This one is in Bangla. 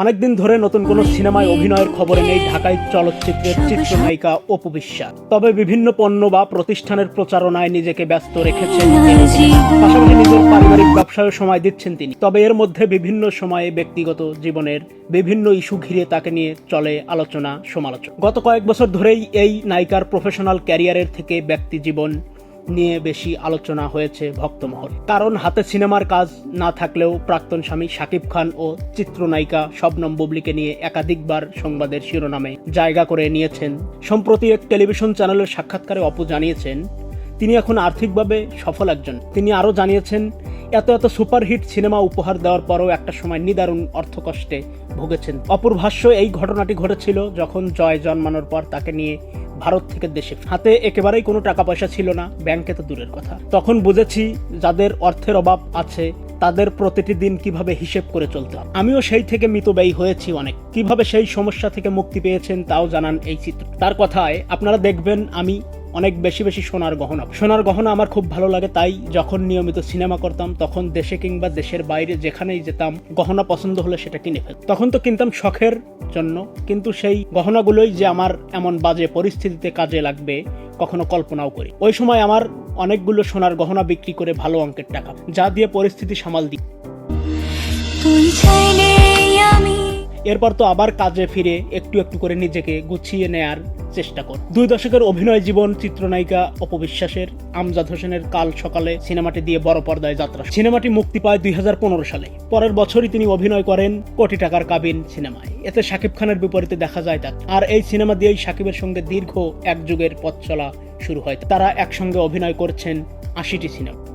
অনেকদিন ধরে নতুন কোনো সিনেমায় অভিনয়ের খবরে নেই ঢাকায় চলচ্চিত্রের চিত্রনায়িকা অপু বিশ্বাস। তবে বিভিন্ন পণ্য বা প্রতিষ্ঠানের প্রচারণায় নিজেকে ব্যস্ত রেখেছেন পাশাপাশি নিজের পারিবারিক ব্যবসায় সময় দিচ্ছেন তিনি। তবে এর মধ্যে বিভিন্ন সময়ে ব্যক্তিগত জীবনের বিভিন্ন ইস্যু ঘিরে তাকে নিয়ে চলে আলোচনা সমালোচনা গত কয়েক বছর ধরেই এই নায়িকার প্রফেশনাল ক্যারিয়ারের থেকে ব্যক্তি জীবন নিয়ে বেশি আলোচনা হয়েছে ভক্তমহল। কারণ হাতে সিনেমার কাজ না থাকলেও প্রাক্তন স্বামী শাকিব খান ও চিত্রনায়িকা শবনম বুবলিকে নিয়ে একাধিকবার সংবাদের শিরোনামে জায়গা করে নিয়েছেন। সম্প্রতি এক টেলিভিশন চ্যানেলের সাক্ষাৎকারে অপু জানিয়েছেন, তিনি এখন আর্থিকভাবে সফল একজন। তিনি আরও জানিয়েছেন, এত এত সুপারহিট সিনেমা উপহার দেওয়ার পরও একটা সময় নিদারুণ অর্থকষ্টে ভুগেছেন। অপুর ভাষ্য, এই ঘটনাটি ঘটেছিল যখন জয় জন্মানোর পর তাকে নিয়ে ভারত থেকে দেশে হাতে একেবারেই কোনো টাকা পয়সা ছিল না, ব্যাংকে তো দূরের কথা। তখন বুঝেছি যাদের অর্থের অভাব আছে, তাদের প্রতিটি দিন কীভাবে হিসেব করে চলতে হয়। আমিও সেই থেকে মিতব্যয়ী হয়েছি অনেক। কীভাবে সেই সমস্যা থেকে মুক্তি পেয়েছেন, তাও জানান এই চিত্র। তার কথায় আপনারা দেখবেন, আমি অনেক বেশি বেশি সোনার গহনা। সোনার গহনা আমার খুব ভালো লাগে, তাই যখন নিয়মিত সিনেমা করতাম, তখন দেশে কিংবা দেশের বাইরে যেখানেই যেতাম, গহনা পছন্দ হলে সেটা কিনে ফেল তখন তো কিনতাম শখের জন্য, কিন্তু সেই গহনাগুলোই যে আমার এমন বাজে পরিস্থিতিতে কাজে লাগবে, কখনো কল্পনাও করি। ওই সময় আমার অনেকগুলো সোনার গহনা বিক্রি করে ভালো অঙ্কের টাকা, যা দিয়ে পরিস্থিতি সামাল দিই এরপর তো আবার কাজে ফিরে একটু একটু করে নিজেকে গুছিয়ে নেয়ার চেষ্টা কর। দুই দশকের অভিনয় জীবন, চিত্রনায়িকা অপবিশ্বাসের আমজাদ হোসেনের কাল সকালে সিনেমাটি দিয়ে বড় পর্দায় যাত্রা। সিনেমাটি মুক্তি পায় দুই হাজার পনেরো সালে। পরের বছরই তিনি অভিনয় করেন কোটি টাকার কাবিন সিনেমায়। এতে শাকিব খানের বিপরীতে দেখা যায় তাকে আর এই সিনেমা দিয়েই শাকিবের সঙ্গে দীর্ঘ এক যুগের পথ চলা শুরু হয়। তারা একসঙ্গে অভিনয় করছেন আশিটি সিনেমা।